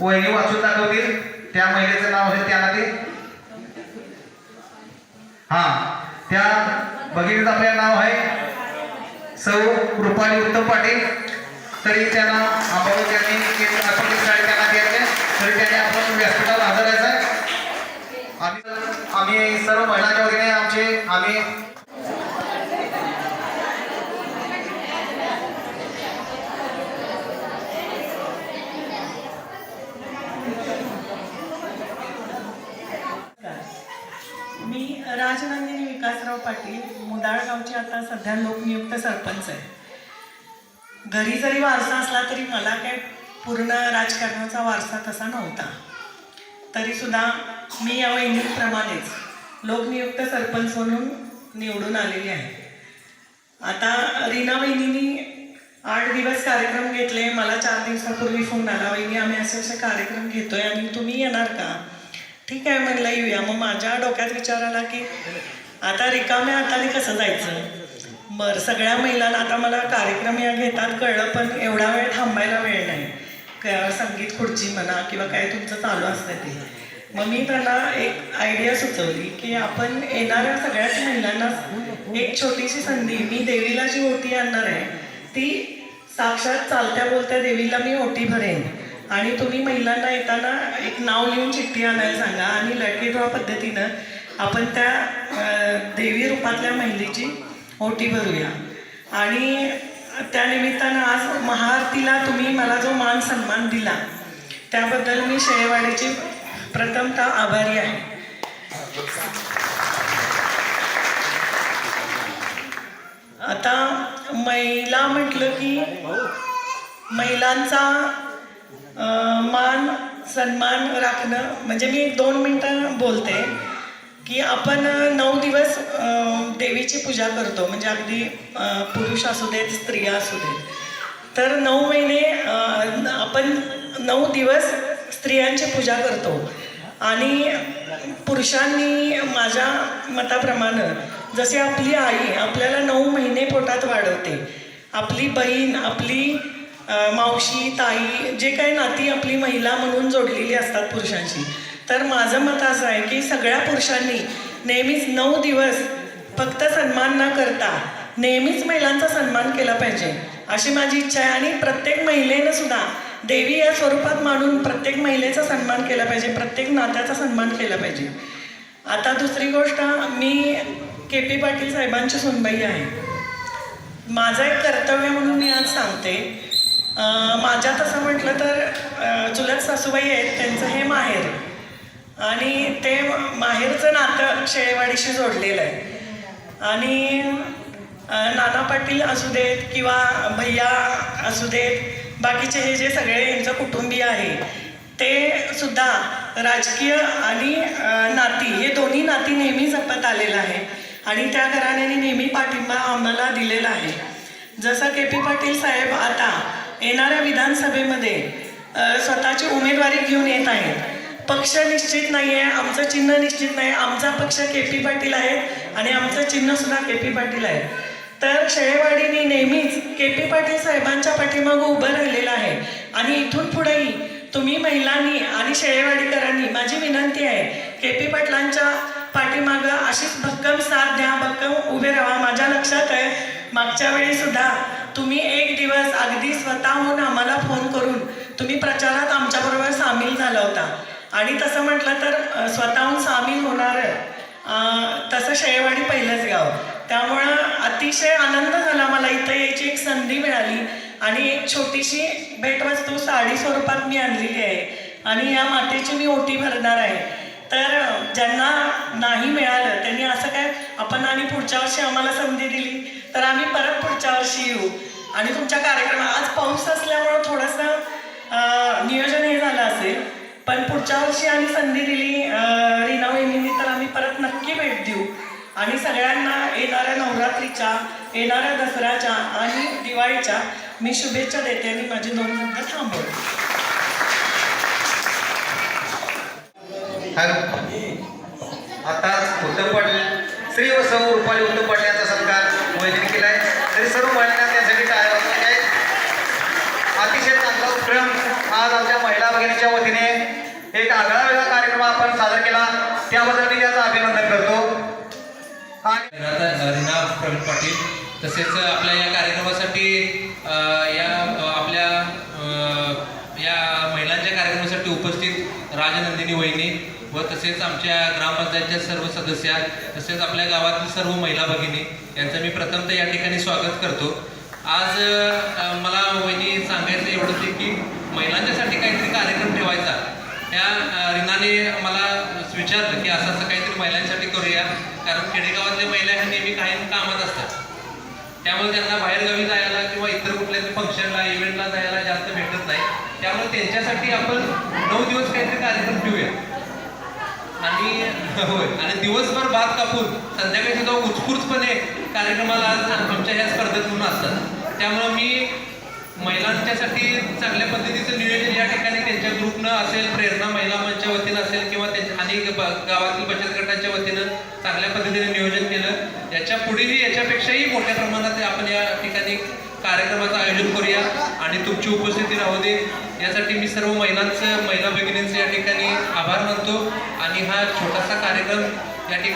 वहिनी वाचून दाखवतील. त्या महिलेचं नाव आहे त्याला ते. हा त्या भगिनीचं आपल्या नाव आहे सौ रुपाली उत्तम पाटील. तरी त्यांना आपण त्यांनी शाळेत त्यांना द्यायचे तरी त्यांनी आपण व्यासपीठाला हजर राहायचं आहे. आम्ही आम्ही सर्व महिलांच्या वतीने आमचे आम्ही मी राजनंदिनी विकासराव पाटील मुदाळगावचे आता सध्या लोकनियुक्त सरपंच आहे घरी जरी वारसा असला तरी मला काय पूर्ण राजकारणाचा वारसा तसा नव्हता. तरीसुद्धा मी या वहिनीप्रमाणेच लोकनियुक्त सरपंच म्हणून निवडून आलेली आहे. आता रीना वहिनीनी आठ दिवस कार्यक्रम घेतले मला चार दिवसापूर्वी फोन आला वहिनी आम्ही असे असे कार्यक्रम घेतोय आणि तुम्ही येणार का? ठीक आहे म्हणलं येऊया. मग माझ्या डोक्यात विचार आला की आता रिकाम्या हाताने कसं जायचं? बरं सगळ्या महिलांना आता मला कार्यक्रम या घेतात कळलं पण एवढा वेळ थांबायला वेळ नाही. क- संगीत खुर्ची म्हणा किंवा काय तुमचं चालू असतं ते. मग मी त्यांना एक आयडिया सुचवली की आपण येणाऱ्या सगळ्याच महिलांना एक छोटीशी संधी मी देवीला जी ओटी आणणार आहे ती साक्षात चालत्या बोलत्या देवीला मी ओटी भरेन. आणि तुम्ही महिलांना येताना एक नाव लिहून चिठ्ठी आणायला सांगा आणि लकी ड्रॉ पद्धतीनं आपण त्या देवी रूपातल्या महिलेची ओटी भरूया. आणि त्यानिमित्तानं आज महाआरतीला तुम्ही मला जो मान सन्मान दिला त्याबद्दल मी शेळेवाडीची प्रथमतः आभारी आहे. आता महिला म्हटलं की महिलांचा मान सन्मान राखणं म्हणजे मी एक दोन मिनटं बोलते की आपण नऊ दिवस देवीची पूजा करतो. म्हणजे अगदी पुरुष असू देत स्त्रिया असू देत. तर नऊ महिने आपण नऊ दिवस स्त्रियांची पूजा करतो. आणि पुरुषांनी माझ्या मताप्रमाणे जसे आपली आई आपल्याला नऊ महिने पोटात वाढवते आपली बहीण आपली मावशी ताई जे काही नाती आपली महिला म्हणून जोडलेली असतात पुरुषांशी. तर माझं मत असं आहे की सगळ्या पुरुषांनी नेहमीच नऊ दिवस फक्त सन्मान न करता नेहमीच महिलांचा सन्मान केला पाहिजे. अशी माझी इच्छा आहे आणि प्रत्येक महिलेनं सुद्धा देवी या स्वरूपात मानून प्रत्येक महिलेचा सन्मान केला पाहिजे प्रत्येक नात्याचा सन्मान केला पाहिजे. आता दुसरी गोष्ट मी के पी पाटील साहेबांची सुनबाई आहे. माझं एक कर्तव्य म्हणून मी आज सांगते माझ्या तसं म्हटलं तर चुलत सासूबाई आहेत त्यांचं हे माहेर. आणि ते माहेरचं नातं शेळेवाडीशी जोडलेलं आहे. आणि नाना पाटील असू देत किंवा भैया असू देत बाकीचे हे जे सगळे यांचं कुटुंबीय आहे ते सुद्धा राजकीय आणि नाती हे दोन्ही नाती नेहमी जपत आलेलं आहे. आणि त्या घराण्याने नेहमी पाठिंबा आम्हाला दिलेला आहे. जसं के पी पाटील साहेब आता येणाऱ्या विधानसभेमध्ये स्वतःची उमेदवारी घेऊन येत आहेत. पक्ष निश्चित नाही आहे आमचं चिन्ह निश्चित नाही आमचा पक्ष के पी पाटील आहे आणि आमचं चिन्ह सुद्धा के पी पाटील आहे तर शेळेवाडीने नेहमीच के पी पाटील साहेबांच्या पाठीमागं उभं राहिलेलं आहे. आणि इथून पुढेही तुम्ही महिलांनी आणि शेळेवाडीकरांनी माझी विनंती आहे के पी पाटलांच्या पाठीमागं अशीच भक्कम साथ द्या भक्कम उभे राहा. माझ्या लक्षात आहे मागच्या वेळी सुद्धा तुम्ही एक दिवस अगदी स्वतःहून आम्हाला फोन करून तुम्ही प्रचारात आमच्याबरोबर सामील झाला होता. आणि तसं म्हटलं तर स्वतःहून सामील होणार तसं शेळेवाडी पहिलंच गाव. त्यामुळं अतिशय आनंद झाला मला. इथं यायची एक संधी मिळाली आणि एक छोटीशी भेटवस्तू साडी स्वरूपात मी आणलेली आहे. आणि या मातेची मी ओटी भरणार आहे. तर ज्यांना नाही मिळालं त्यांनी असं काय आणि पुढच्या वर्षी आम्हाला संधी दिली तर आम्ही परत पुढच्या वर्षी येऊ. आणि तुमच्या कार्यक्रमात आज पाऊस असल्यामुळं थोडंसं नियोजन हे झालं असेल. पण पुढच्या वर्षी आम्ही संधी दिली रीना वहिनींनी तर आम्ही परत नक्की भेट देऊ. आणि सगळ्यांना येणाऱ्या नवरात्रीच्या येणाऱ्या दसऱ्याच्या आणि दिवाळीच्या मी शुभेच्छा देते आणि माझे दोन शब्द थांबवते. आता कुठं पडलं. श्री व सौ रुपाली उत्तम पाटील यांचा सत्कार केला केलाय तरी सर्व महिलांना त्यासाठी टाळ्या वाजवत आहेत. अतिशय चांगला उपक्रम आज आमच्या महिला भगिनीच्या वतीने एक आगळा वेगळा कार्यक्रम आपण सादर केला. त्याबद्दल मी त्याचं अभिनंदन करतो. आणि पाटील तसेच आपल्या या कार्यक्रमासाठी अ, या अ, आपल्या अ, या महिलांच्या कार्यक्रमासाठी उपस्थित राजनंदिनी वहिनी व तसेच आमच्या ग्रामपंचायतच्या सर्व सदस्य तसेच आपल्या गावातील सर्व महिला भगिनी यांचं मी प्रथमतः या ठिकाणी स्वागत करतो. आज मला वहिनी सांगायचं एवढंच आहे की महिलांच्यासाठी काहीतरी कार्यक्रम ठेवायचा. त्या रिनाने रीनाने मला विचारलं की असं असं काहीतरी महिलांसाठी करूया कारण खेडेगावातल्या महिला ह्या नेहमी काही कामात असतात. त्यामुळे त्यांना बाहेरगावी जायला किंवा इतर कुठल्या फंक्शनला इव्हेंटला जायला जास्त भेटत नाही. त्यामुळे त्यांच्यासाठी आपण नऊ दिवस काहीतरी कार्यक्रम ठेवूया. आणि होय आणि दिवसभर भात कापून संध्याकाळी सुद्धा उत्स्फूर्तपणे कार्यक्रमाला आज आमच्या ह्या स्पर्धेत म्हणून असतात. त्यामुळं मी महिलांच्यासाठी चांगल्या पद्धतीचं नियोजन या ठिकाणी त्यांच्या ग्रुपनं असेल प्रेरणा महिला मंचच्या वतीनं असेल किंवा त्यांच्या अनेक गावातील बचत गटाच्या वतीनं चांगल्या पद्धतीने नियोजन केलं. याच्या पुढेही याच्यापेक्षाही मोठ्या प्रमाणात आपण या ठिकाणी कार्यक्रमाचं आयोजन करूया आणि तुमची उपस्थिती राहू दे. यासाठी मी सर्व महिलांचं महिला भगिनींचं या ठिकाणी आभार मानतो. आणि हा छोटासा कार्यक्रम या ठिकाणी